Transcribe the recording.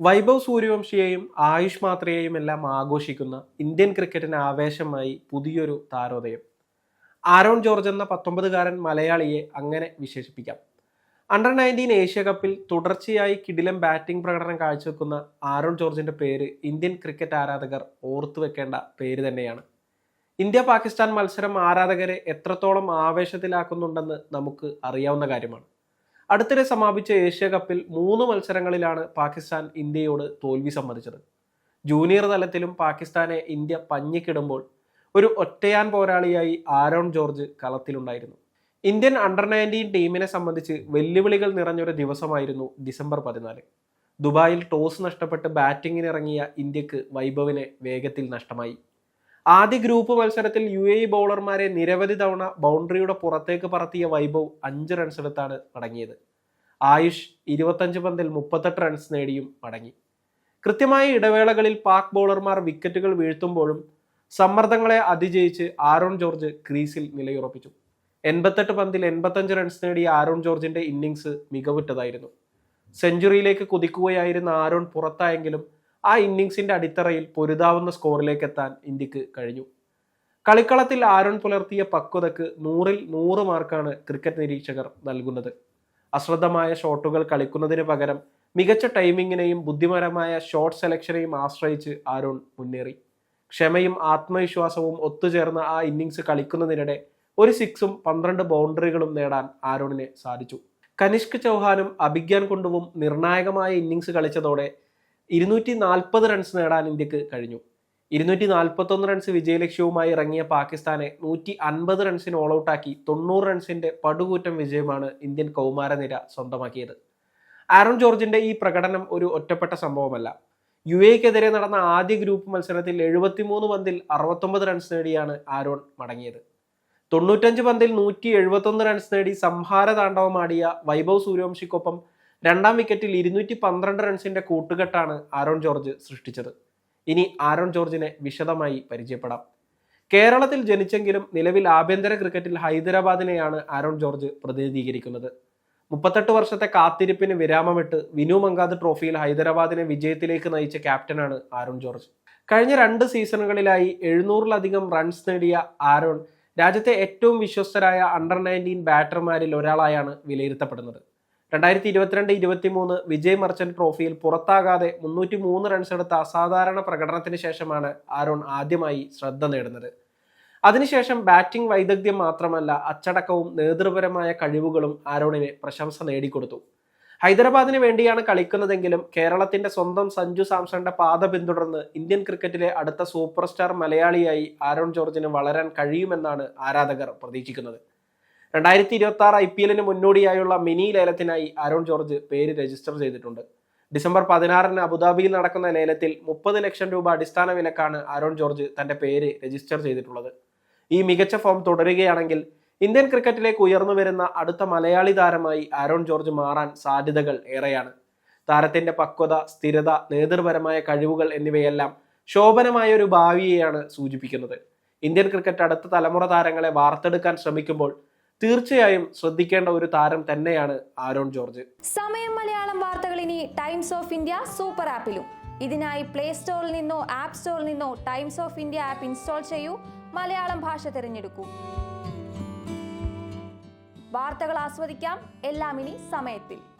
വൈഭവ് സൂര്യവംശിയെയും ആയുഷ് മാത്രയെയും എല്ലാം ആഘോഷിക്കുന്ന ഇന്ത്യൻ ക്രിക്കറ്റിന് ആവേശമായി പുതിയൊരു താരോദയം. ആരോൺ ജോർജ് എന്ന പത്തൊമ്പതുകാരൻ മലയാളിയെ അങ്ങനെ വിശേഷിപ്പിക്കാം. അണ്ടർ നയന്റീൻ ഏഷ്യ കപ്പിൽ തുടർച്ചയായി കിടിലം ബാറ്റിംഗ് പ്രകടനം കാഴ്ചവെക്കുന്ന ആരോൺ ജോർജിന്റെ പേര് ഇന്ത്യൻ ക്രിക്കറ്റ് ആരാധകർ ഓർത്തു വെക്കേണ്ട പേര് തന്നെയാണ്. ഇന്ത്യ പാകിസ്ഥാൻ മത്സരം ആരാധകരെ എത്രത്തോളം ആവേശത്തിലാക്കുന്നുണ്ടെന്ന് നമുക്ക് അറിയാവുന്ന കാര്യമാണ്. അടുത്തിടെ സമാപിച്ച ഏഷ്യ കപ്പിൽ മൂന്ന് മത്സരങ്ങളിലാണ് പാകിസ്ഥാൻ ഇന്ത്യയോട് തോൽവി സമ്മതിച്ചത്. ജൂനിയർ തലത്തിലും പാകിസ്ഥാനെ ഇന്ത്യ പഞ്ഞിക്കിടുമ്പോൾ ഒരു ഒറ്റയാൻ പോരാളിയായി ആരോൺ ജോർജ് കളത്തിലുണ്ടായിരുന്നു. ഇന്ത്യൻ അണ്ടർ നയന്റീൻ ടീമിനെ സംബന്ധിച്ച് വെല്ലുവിളികൾ നിറഞ്ഞൊരു ദിവസമായിരുന്നു ഡിസംബർ പതിനാല്. ദുബായിൽ ടോസ് നഷ്ടപ്പെട്ട് ബാറ്റിങ്ങിനിറങ്ങിയ ഇന്ത്യയ്ക്ക് വൈഭവിനെ വേഗത്തിൽ നഷ്ടമായി. ആദ്യ ഗ്രൂപ്പ് മത്സരത്തിൽ യു എ ബൗളർമാരെ നിരവധി തവണ ബൗണ്ടറിയുടെ പുറത്തേക്ക് പറത്തിയ വൈഭവ് അഞ്ച് റൺസെടുത്താണ് മടങ്ങിയത്. ആയുഷ് ഇരുപത്തഞ്ച് പന്തിൽ മുപ്പത്തെട്ട് റൺസ് നേടിയും മടങ്ങി. കൃത്യമായ ഇടവേളകളിൽ പാക് ബൗളർമാർ വിക്കറ്റുകൾ വീഴ്ത്തുമ്പോഴും സമ്മർദ്ദങ്ങളെ അതിജയിച്ച് ആരോൺ ജോർജ് ക്രീസിൽ നിലയുറപ്പിച്ചു. എൺപത്തെട്ട് പന്തിൽ എൺപത്തഞ്ച് റൺസ് നേടിയ ആരോൺ ജോർജിന്റെ ഇന്നിങ്സ് മികവുറ്റതായിരുന്നു. സെഞ്ചുറിയിലേക്ക് കുതിക്കുകയായിരുന്ന ആരോൺ പുറത്തായെങ്കിലും ആ ഇന്നിങ്സിന്റെ അടിത്തറയിൽ പൊരുതാവുന്ന സ്കോറിലേക്ക് എത്താൻ ഇന്ത്യയ്ക്ക് കഴിഞ്ഞു. കളിക്കളത്തിൽ ആരോൺ പുലർത്തിയ പക്വതക്ക് നൂറിൽ നൂറ് മാർക്കാണ് ക്രിക്കറ്റ് നിരീക്ഷകർ നൽകുന്നത്. അശ്രദ്ധമായ ഷോട്ടുകൾ കളിക്കുന്നതിന് പകരം മികച്ച ടൈമിങ്ങിനെയും ബുദ്ധിപരമായ ഷോട്ട് സെലക്ഷനെയും ആശ്രയിച്ച് ആരോൺ മുന്നേറി. ക്ഷമയും ആത്മവിശ്വാസവും ഒത്തുചേർന്ന ആ ഇന്നിങ്സ് കളിക്കുന്നതിനിടെ ഒരു സിക്സും പന്ത്രണ്ട് ബൗണ്ടറികളും നേടാൻ ആരോണിനെ സാധിച്ചു. കനിഷ്ക് ചൗഹാനും അഭിഗ്യാൻ കൊണ്ടുവും നിർണായകമായ ഇന്നിങ്സ് കളിച്ചതോടെ ഇരുന്നൂറ്റി നാൽപ്പത് റൺസ് നേടാൻ ഇന്ത്യയ്ക്ക് കഴിഞ്ഞു. ഇരുന്നൂറ്റി നാൽപ്പത്തൊന്ന് റൺസ് വിജയലക്ഷ്യവുമായി ഇറങ്ങിയ പാകിസ്ഥാനെ നൂറ്റി അൻപത് റൺസിന് ഓൾ ഔട്ടാക്കി തൊണ്ണൂറ് റൺസിന്റെ പടുകൂറ്റം വിജയമാണ് ഇന്ത്യൻ കൗമാരനിര സ്വന്തമാക്കിയത്. ആരോൺ ജോർജിന്റെ ഈ പ്രകടനം ഒരു ഒറ്റപ്പെട്ട സംഭവമല്ല. യു എക്കെതിരെ നടന്ന ആദ്യ ഗ്രൂപ്പ് മത്സരത്തിൽ എഴുപത്തിമൂന്ന് പന്തിൽ അറുപത്തൊമ്പത് റൺസ് നേടിയാണ് ആരോൺ മടങ്ങിയത്. തൊണ്ണൂറ്റഞ്ച് പന്തിൽ നൂറ്റി എഴുപത്തൊന്ന് റൺസ് നേടി സംഹാര താണ്ഡവമാടിയ വൈഭവ് സൂര്യവംശിക്കൊപ്പം രണ്ടാം വിക്കറ്റിൽ ഇരുന്നൂറ്റി പന്ത്രണ്ട് റൺസിന്റെ കൂട്ടുകെട്ടാണ് ആരോൺ ജോർജ് സൃഷ്ടിച്ചത്. ഇനി ആരോൺ ജോർജിനെ വിശദമായി പരിചയപ്പെടാം. കേരളത്തിൽ ജനിച്ചെങ്കിലും നിലവിൽ ആഭ്യന്തര ക്രിക്കറ്റിൽ ഹൈദരാബാദിനെയാണ് ആരോൺ ജോർജ് പ്രതിനിധീകരിക്കുന്നത്. മുപ്പത്തെട്ട് വർഷത്തെ കാത്തിരിപ്പിന് വിരാമമിട്ട് വിനു മങ്കാദ് ട്രോഫിയിൽ ഹൈദരാബാദിനെ വിജയത്തിലേക്ക് നയിച്ച ക്യാപ്റ്റനാണ് ആരോൺ ജോർജ്. കഴിഞ്ഞ രണ്ട് സീസണുകളിലായി എഴുന്നൂറിലധികം റൺസ് നേടിയ ആരോൺ രാജ്യത്തെ ഏറ്റവും വിശ്വസ്തരായ അണ്ടർ നയന്റീൻ ബാറ്റർമാരിൽ ഒരാളായാണ് വിലയിരുത്തപ്പെടുന്നത്. രണ്ടായിരത്തി ഇരുപത്തിരണ്ട് ഇരുപത്തി മൂന്ന് വിജയ് മർച്ചന്റ് ട്രോഫിയിൽ പുറത്താകാതെ മുന്നൂറ്റി മൂന്ന് റൺസ് എടുത്ത അസാധാരണ പ്രകടനത്തിന് ശേഷമാണ് ആരോൺ ആദ്യമായി ശ്രദ്ധ നേടുന്നത്. അതിനുശേഷം ബാറ്റിംഗ് വൈദഗ്ധ്യം മാത്രമല്ല അച്ചടക്കവും നേതൃപരമായ കഴിവുകളും ആരോണിന് പ്രശംസ നേടിക്കൊടുത്തു. ഹൈദരാബാദിന് വേണ്ടിയാണ് കളിക്കുന്നതെങ്കിലും കേരളത്തിന്റെ സ്വന്തം സഞ്ജു സാംസന്റെ പാത പിന്തുടർന്ന് ഇന്ത്യൻ ക്രിക്കറ്റിലെ അടുത്ത സൂപ്പർ സ്റ്റാർ മലയാളിയായി ആരോൺ ജോർജിന് വളരാൻ കഴിയുമെന്നാണ് ആരാധകർ പ്രതീക്ഷിക്കുന്നത്. രണ്ടായിരത്തി ഇരുപത്തി ആറ് ഐ പി എല്ലിന് മുന്നോടിയായുള്ള മിനി ലേലത്തിനായി അരുൺ ജോർജ് പേര് രജിസ്റ്റർ ചെയ്തിട്ടുണ്ട്. ഡിസംബർ പതിനാറിന് അബുദാബിയിൽ നടക്കുന്ന ലേലത്തിൽ മുപ്പത് ലക്ഷം രൂപ അടിസ്ഥാന വിലക്കാണ് അരുൺ ജോർജ് തന്റെ പേര് രജിസ്റ്റർ ചെയ്തിട്ടുള്ളത്. ഈ മികച്ച ഫോം തുടരുകയാണെങ്കിൽ ഇന്ത്യൻ ക്രിക്കറ്റിലേക്ക് ഉയർന്നു വരുന്ന അടുത്ത മലയാളി താരമായി അരുൺ ജോർജ് മാറാൻ സാധ്യതകൾ ഏറെയാണ്. താരത്തിന്റെ പക്വത സ്ഥിരത നേതൃപരമായ കഴിവുകൾ എന്നിവയെല്ലാം ശോഭനമായ ഒരു ഭാവിയെയാണ് സൂചിപ്പിക്കുന്നത്. ഇന്ത്യൻ ക്രിക്കറ്റ് അടുത്ത തലമുറ താരങ്ങളെ വാർത്തെടുക്കാൻ ശ്രമിക്കുമ്പോൾ തീർച്ചയായും ശ്രദ്ധിക്കേണ്ട ഒരു താരം തന്നെയാണ് ആരോൺ ജോർജ്. സമയം മലയാളം വാർത്തകൾ ഇനി ടൈംസ് ഓഫ് ഇന്ത്യ സൂപ്പർ ആപ്പിലും. ഇതിനായി പ്ലേ സ്റ്റോറിൽ നിന്നോ ആപ്പ് സ്റ്റോറിൽ നിന്നോ Times of India app install ചെയ്യൂ. മലയാളം ഭാഷ തിരഞ്ഞെടുക്കൂ. വാർത്തകൾ ആസ്വദിക്കാം. എല്ലാം ഇനി സമയത്തിൽ.